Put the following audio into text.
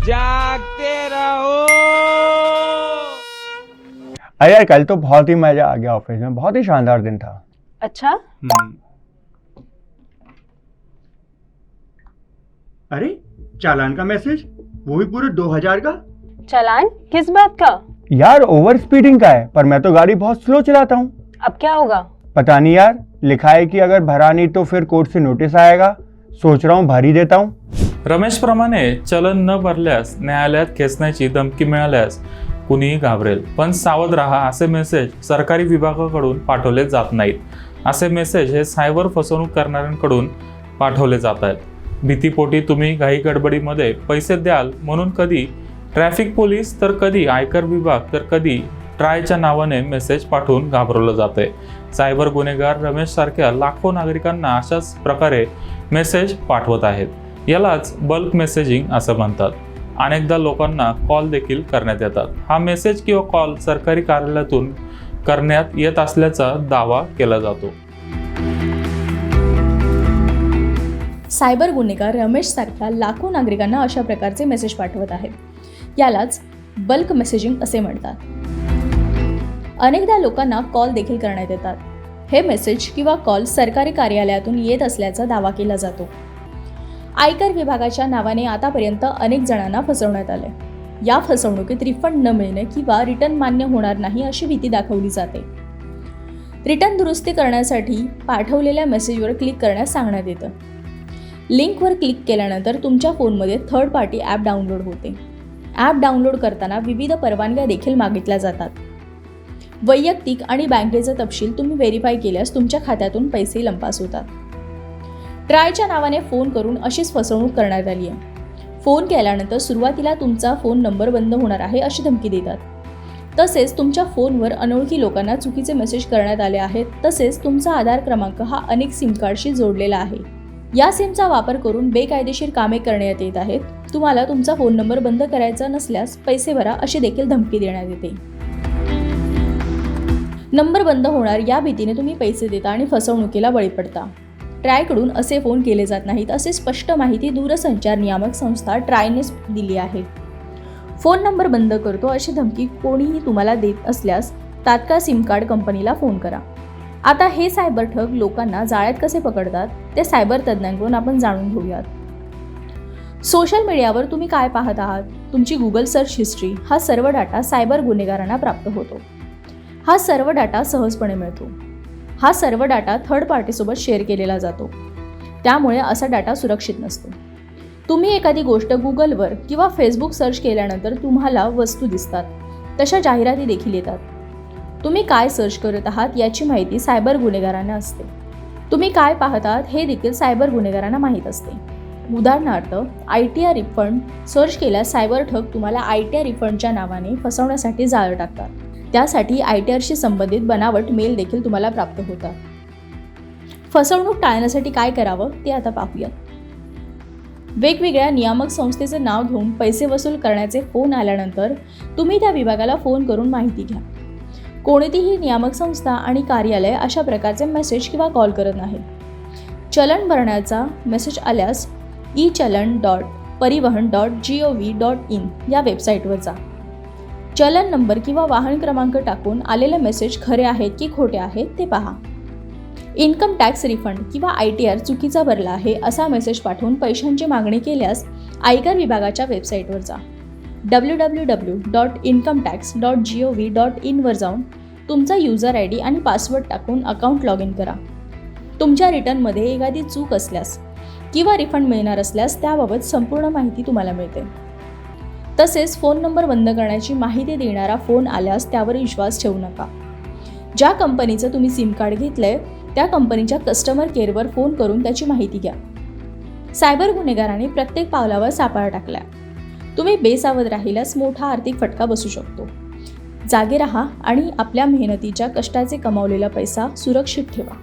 जागते रहो। अरे यार कल तो बहुत ही मज़ा आ गया ऑफ़िस में। बहुत ही शानदार दिन था। अच्छा? अरे चालान का मैसेज वो भी पूरे दो हज़ार का? चालान? किस बात का? यार ओवर स्पीडिंग का है पर मैं तो गाड़ी बहुत स्लो चलाता हूँ। अब क्या होगा? पता नहीं यार लिखा है कि अगर भरा नहीं तो फिर कोर्ट से नोटिस आएगा। सोच रहा हूँ भर ही देता हूँ। रमेशप्रमाणे चलन न भरल्यास न्यायालयात खेचण्याची धमकी मिळाल्यास कुणीही घाबरेल. पण सावध राहा असे मेसेज सरकारी विभागाकडून पाठवले जात नाहीत. असे मेसेज हे सायबर फसवणूक करणाऱ्यांकडून पाठवले जात आहेत. भीतीपोटी तुम्ही घाई गडबडीमध्ये पैसे द्याल म्हणून कधी ट्रॅफिक पोलीस तर कधी आयकर विभाग तर कधी ट्रायच्या नावाने मेसेज पाठवून घाबरवलं जाते सायबर गुन्हेगार रमेश सारख्या लाखो नागरिकांना अशाच प्रकारे मेसेज पाठवत आहेत. यालाच बल्क मेसेजिंग असं म्हणतात. अनेकदा लोकांना कॉल देखील करण्यात येतात. हा मेसेज किंवा कॉल सरकारी कार्यालयातून करण्यात येत असल्याचा दावा केला जातो. सायबर गुन्हेगार रमेशसारख्या लाखो नागरिकांना अशा प्रकारचे मेसेज पाठवत आहेत. यालाच बल्क मेसेजिंग असे म्हणतात. अनेकदा लोकांना कॉल देखील करण्यात येतात. हे मेसेज किंवा कॉल सरकारी कार्यालयातून येत असल्याचा दावा केला जातो. आयकर विभागाच्या नावाने आतापर्यंत अनेक जणांना फसवण्यात आले. या फसवणुकीत रिफंड न मिळणे किंवा रिटर्न मान्य होणार नाही अशी भीती दाखवली जाते. रिटर्न दुरुस्ती करण्यासाठी पाठवलेल्या मेसेजवर क्लिक करण्यास सांगण्यात येतं. लिंकवर क्लिक केल्यानंतर तुमच्या फोनमध्ये थर्ड पार्टी ॲप डाउनलोड होते. ॲप डाउनलोड करताना विविध परवानग्या देखील मागितल्या जातात. वैयक्तिक आणि बँकेचा तपशील तुम्ही व्हेरीफाय केल्यास तुमच्या खात्यातून पैसे लंपास होतात. ट्रायच्या नावाने फोन करून अशीच फसवणूक करण्यात आली आहे. फोन केल्यानंतर सुरुवातीला तुमचा फोन नंबर बंद होणार आहे अशी धमकी देतात. तसेच तुमच्या फोनवर अनोळखी लोकांना चुकीचे मेसेज करण्यात आले आहेत. तसेच तुमचा आधार क्रमांक हा अनेक सिम कार्डशी जोडलेला आहे. या सिमचा वापर करून बेकायदेशीर कामे करण्यात येत आहेत. तुम्हाला तुमचा फोन नंबर बंद करायचा नसल्यास पैसे भरा अशी देखील धमकी देण्यात येते. नंबर बंद होणार या भीतीने तुम्ही पैसे देता आणि फसवणुकीला बळी पडता. ट्रायकडून असे फोन केले जात नाहीत असे स्पष्ट माहिती दूरसंचार नियामक संस्था ट्रायने दिली आहे. फोन नंबर बंद करतो अशी धमकी कोणीही तुम्हाला देत असल्यास तात्काळ सिम कार्ड कंपनीला फोन करा. आता हे सायबर ठग लोकांना जाळ्यात कसे पकडतात ते सायबर तज्ज्ञांकडून आपण जाणून घेऊयात. सोशल मीडियावर तुम्ही काय पाहत आहात? तुमची गुगल सर्च हिस्ट्री हा सर्व डाटा सायबर गुन्हेगारांना प्राप्त होतो. हा सर्व डाटा सहजपणे मिळतो. हा सर्व डाटा थर्ड पार्टीसोबत शेअर केलेला जातो. त्यामुळे असा डाटा सुरक्षित नसतो. तुम्ही एखादी गोष्ट गुगलवर किंवा फेसबुक सर्च केल्यानंतर तुम्हाला वस्तू दिसतात. तशा जाहिराती देखील येतात. तुम्ही काय सर्च करत आहात याची माहिती सायबर गुन्हेगारांना असते. तुम्ही काय पाहत आहात हे देखील सायबर गुन्हेगारांना माहीत असते. उदाहरणार्थ I T R refund search केल्यास सायबर ठग तुम्हाला आय टी आर रिफंडच्या नावाने फसवण्यासाठी जाळं टाकतात. त्यासाठी आय टी आरशी संबंधित बनावट मेल देखील तुम्हाला प्राप्त होतात फसवणूक टाळण्यासाठी काय करावं ते आता पाहूया वेगवेगळ्या नियामक संस्थेचं नाव घेऊन पैसे वसूल करण्याचे फोन आल्यानंतर तुम्ही त्या विभागाला फोन करून माहिती घ्या. कोणतीही नियामक संस्था आणि कार्यालय अशा प्रकारचे मेसेज किंवा कॉल करत नाहीत. चलन भरण्याचा मेसेज आल्यास ई चलन dot Parivahan dot G O V dot in या वेबसाईटवर जा. चलन नंबर किंवा वाहन क्रमांक टाकून आलेले मेसेज खरे आहेत की खोटे आहेत ते पहा. इन्कम टॅक्स रिफंड किंवा आय टी आर चुकीचा भरला आहे असा मेसेज पाठवून पैशांची मागणी केल्यास आयकर विभागाच्या वेबसाईटवर जा. W W W dot income tax dot G O V dot इनवर जाऊन तुमचा युजर आय डी आणि पासवर्ड टाकून अकाउंट लॉग इन करा. तुमच्या रिटर्नमध्ये एखादी चूक असल्यास किंवा रिफंड मिळणार असल्यास त्याबाबत संपूर्ण माहिती तुम्हाला मिळते. तसेच फोन नंबर बंद करण्याची माहिती देणारा फोन आल्यास त्यावर विश्वास ठेवू नका. ज्या कंपनीचं तुम्ही सिम कार्ड घेतलंय त्या कंपनीच्या कस्टमर केअरवर फोन करून त्याची माहिती घ्या. सायबर गुन्हेगारांनी प्रत्येक पावलावर सापळा टाकला तुम्ही बेसावध राहिल्यास मोठा आर्थिक फटका बसू शकतो. जागे राहा आणि आपल्या मेहनतीच्या कष्टाचे कमावलेला पैसा सुरक्षित ठेवा.